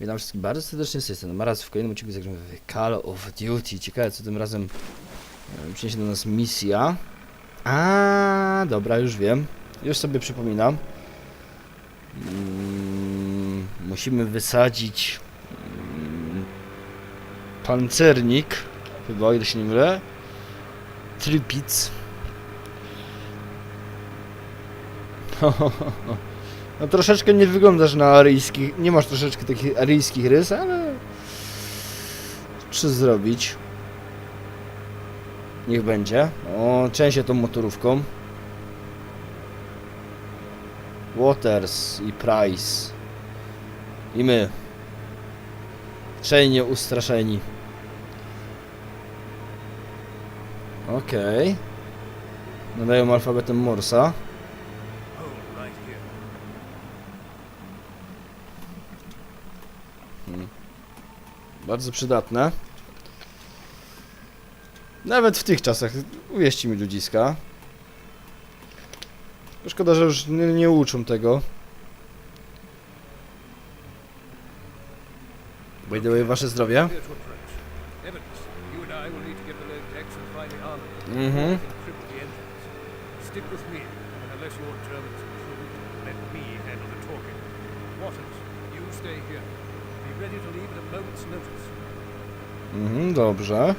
Witam wszystkich bardzo serdecznie z tej strony Maras. W kolejnym odcinku zagramy w Call of Duty. Ciekawe co tym razem e, przyniesie do nas misja. A, dobra, już wiem. Już sobie przypominam. Mm, musimy wysadzić mm, pancernik. Chyba, ile się nie mylę. Trypic. No troszeczkę nie wyglądasz na aryjskich, nie masz troszeczkę takich aryjskich rys, ale... Czy zrobić? Niech będzie. O, część tą motorówką. Waters i Price. I my. Trzej nieustraszeni. Okej. Nadają alfabetem Morsa. Bardzo przydatne. Nawet w tych czasach, uwierzcie mi ludziska. Szkoda, że już nie, nie uczą tego. By the way, wasze zdrowie. Mhm. Encrypt Mhm, dobrze.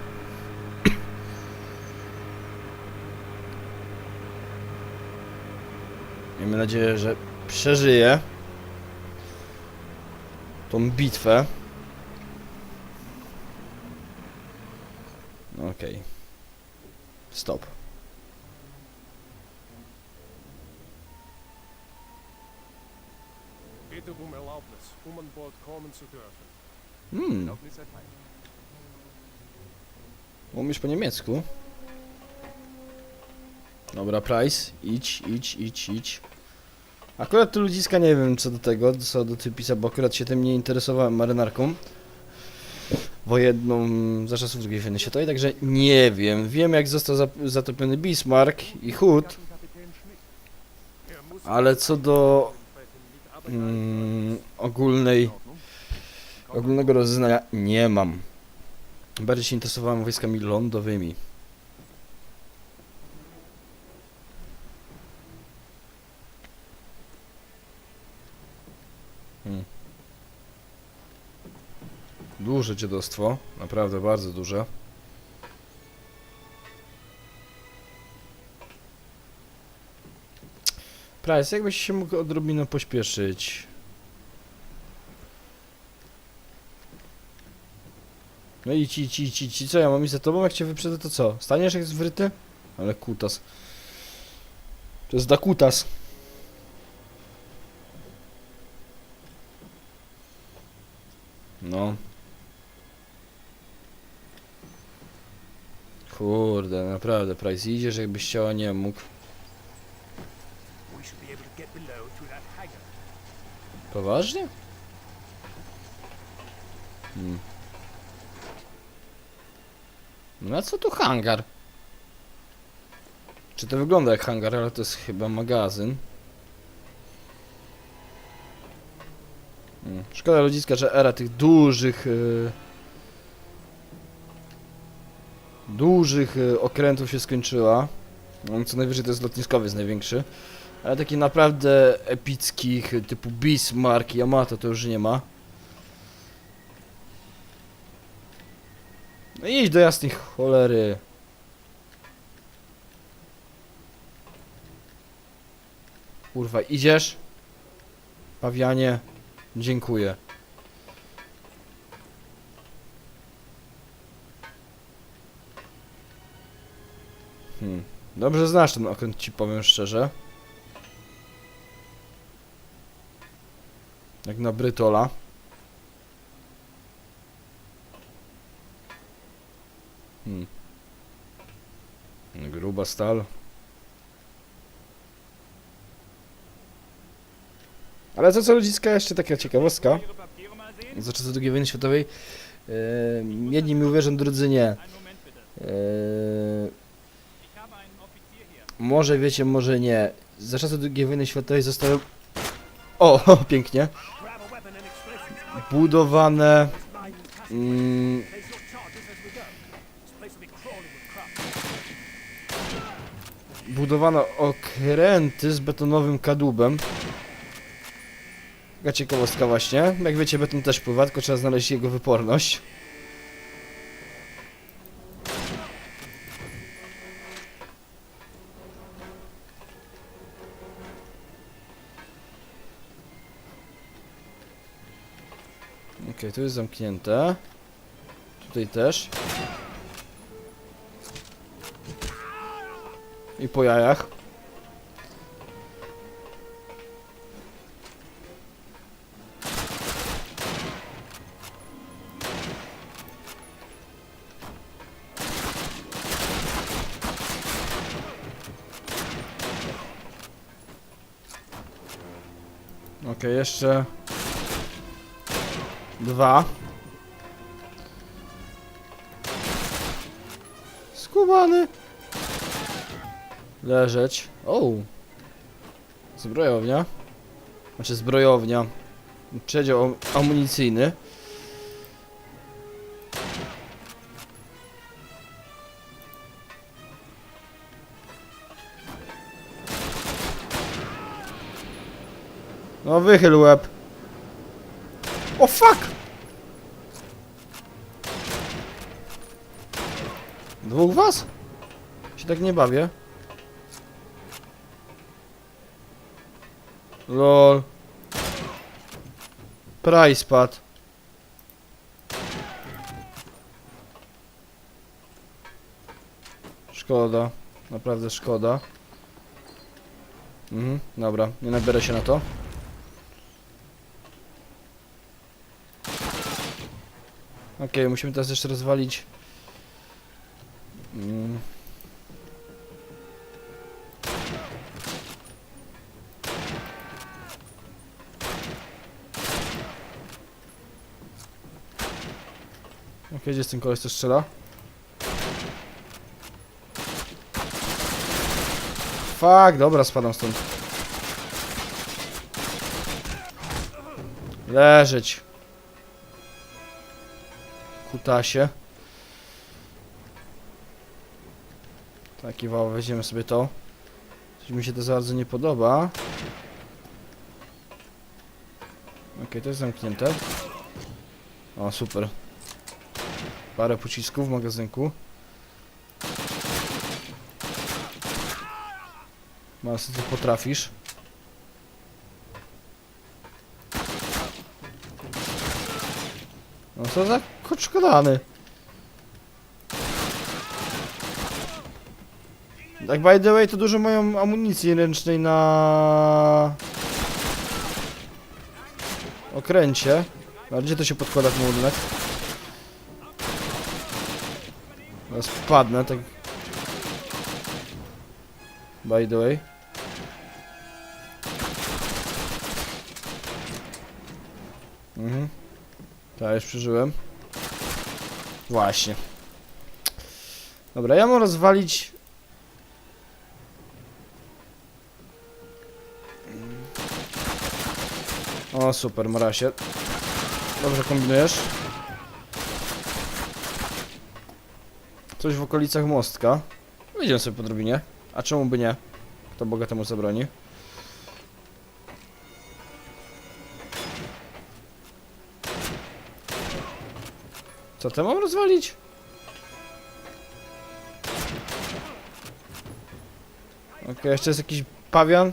Miejmy nadzieję, że przeżyje tą bitwę. Okej. Stop. Bitte um Erlaubnis, um an Bord kommen zu dürfen. Hmm, umiesz po niemiecku? Dobra, Price, idź, idź, idź, idź. Akurat tu ludziska nie wiem co do tego, co do typisa, bo akurat się tym nie interesowałem marynarką wojenną za czasów II wojny światowej, także nie wiem. Wiem jak został zatopiony Bismarck i Hood, ale co do mm, ogólnej, ogólnego rozeznania nie mam. Bardziej się interesowałem wojskami lądowymi. Hmm. Duże dziadostwo, naprawdę bardzo duże. Price, jakbyś się mógł odrobinę pośpieszyć. No idź, idź, idź, idź, idź. co ja mam iść za tobą? Jak cię wyprzedzę to co? Staniesz jak zwryty? Ale kutas. To jest Dakutas. No. Kurde, naprawdę, Price, idziesz jakbyś ciała nie mógł. Poważnie? Hmm. No a co tu hangar? Czy to wygląda jak hangar, ale to jest chyba magazyn. Hmm. Szkoda ludziska, że era tych dużych yy, dużych yy, okrętów się skończyła. No, co najwyżej to jest lotniskowy, jest największy. Ale takich naprawdę epickich, typu Bismarck, Yamato to już nie ma. No idź do jasnej cholery. Kurwa, idziesz? Pawianie, dziękuję. Hmm. Dobrze znasz ten okręt, ci powiem szczerze. Jak na Brytola. Hmm. Gruba stal. Ale to co ludziska, jeszcze taka ciekawostka. Za czasów II wojny światowej e, jedni mi uwierzą, drudzy nie. E, może wiecie, może nie. Za czasów II wojny światowej zostały... O, pięknie. Budowane mm, budowano okręty z betonowym kadłubem. Ciekawostka właśnie. Jak wiecie, beton też pływa, tylko trzeba znaleźć jego wyporność. Okej, tu jest zamknięte. Tutaj też. I po jajach. Okej, jeszcze dwa. Skubany. Leżeć. O! Zbrojownia. Znaczy zbrojownia. Przedział am- amunicyjny. No wychyl łeb. O fuck! Dwóch was? Się tak nie bawię. Lol. Price pad. Szkoda. Naprawdę szkoda. Mhm, dobra, nie nabiorę się na to. Okej, musimy teraz jeszcze rozwalić. Gdzie jest ten koleś, co strzela? Fuck, dobra, spadam stąd. Leżeć. Kutasie. Taki wał, weźmiemy sobie to. Coś mi się to za bardzo nie podoba. Okej, to jest zamknięte. O, super. Parę pocisków w magazynku. Masy, ty potrafisz. No co za koczkodany. Tak by the way to dużo mają amunicji ręcznej na okręcie. A gdzie to się podkłada ten ładunek? Teraz spadnę, tak... By the way. Mhm. Tak, już przeżyłem. Właśnie. Dobra, ja mam rozwalić... O, super, Marasie. Dobrze kombinujesz. Coś w okolicach mostka. Wyjdziemy sobie po drobinie. A czemu by nie? Kto Boga temu zabroni? Co to mam rozwalić? Okej, jeszcze jest jakiś pawian?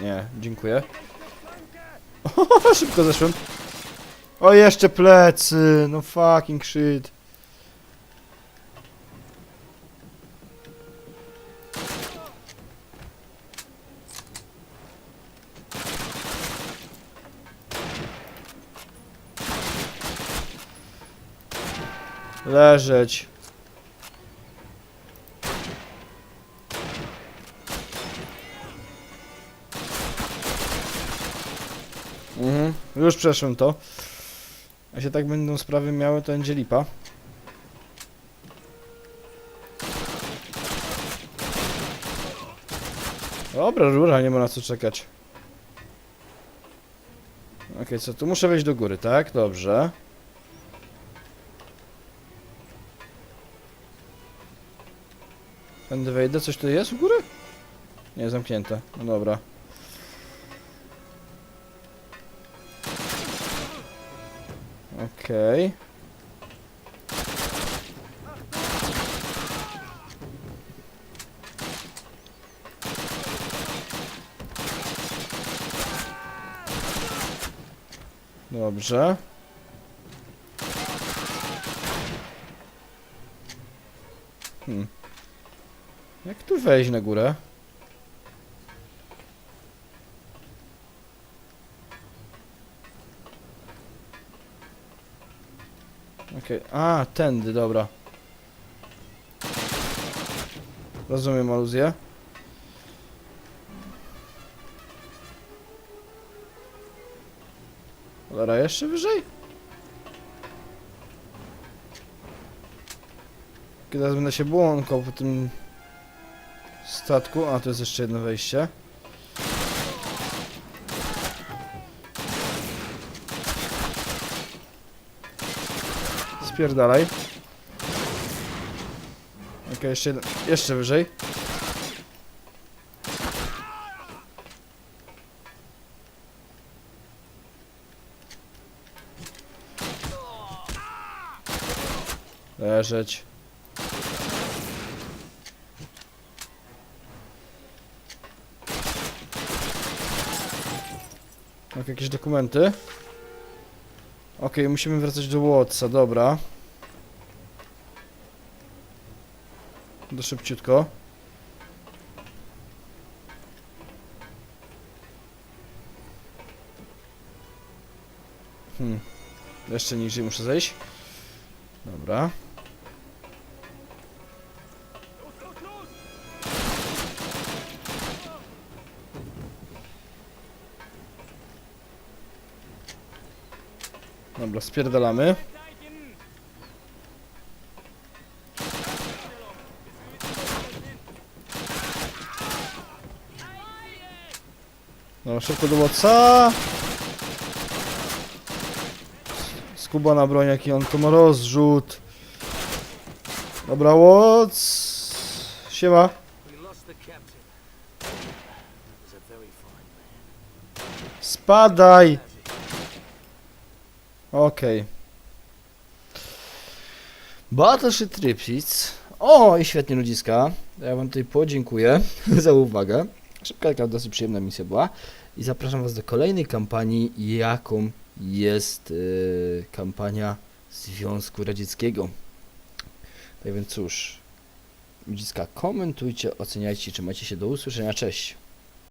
Nie, dziękuję. Szybko zeszłem. O, jeszcze plecy! No fucking shit. Leżeć. Mhm, już przeszłem to. A się tak będą sprawy miały, to będzie lipa. Dobra, rura, nie ma na co czekać. Okej, co tu muszę wejść do góry, tak? Dobrze. Tędy wejdę, coś tu jest u góry? Nie, zamknięte. No dobra. Okej. Dobrze. Hmm. Jak tu wejść na górę? Okej, a, tędy, dobra. Rozumiem aluzję. Cholera, jeszcze wyżej? Kiedy teraz będę się błąkał po tym statku. A, tu jest jeszcze jedno wejście. Spierdalaj. Okej, jeszcze, jeden- jeszcze wyżej. Leżeć. Tak, jakieś dokumenty. Okej, musimy wracać do Watsa, dobra. Do szybciutko. Hmm. Jeszcze niżej muszę zejść. Dobra. Dobra, spierdalamy. No, szybko do Watsa. Skuba na broń, jaki on to ma rozrzut. Dobra, Watts. Siema. We lost the captain. He was a very fine man. Spadaj. Okej. Battleship Tripsits. O, i świetnie ludziska. Ja wam tutaj podziękuję za uwagę. Szybka, taka dosyć przyjemna misja była. I zapraszam was do kolejnej kampanii, jaką jest yy, kampania Związku Radzieckiego. Tak więc cóż, ludziska, komentujcie, oceniajcie, trzymajcie się do usłyszenia, cześć.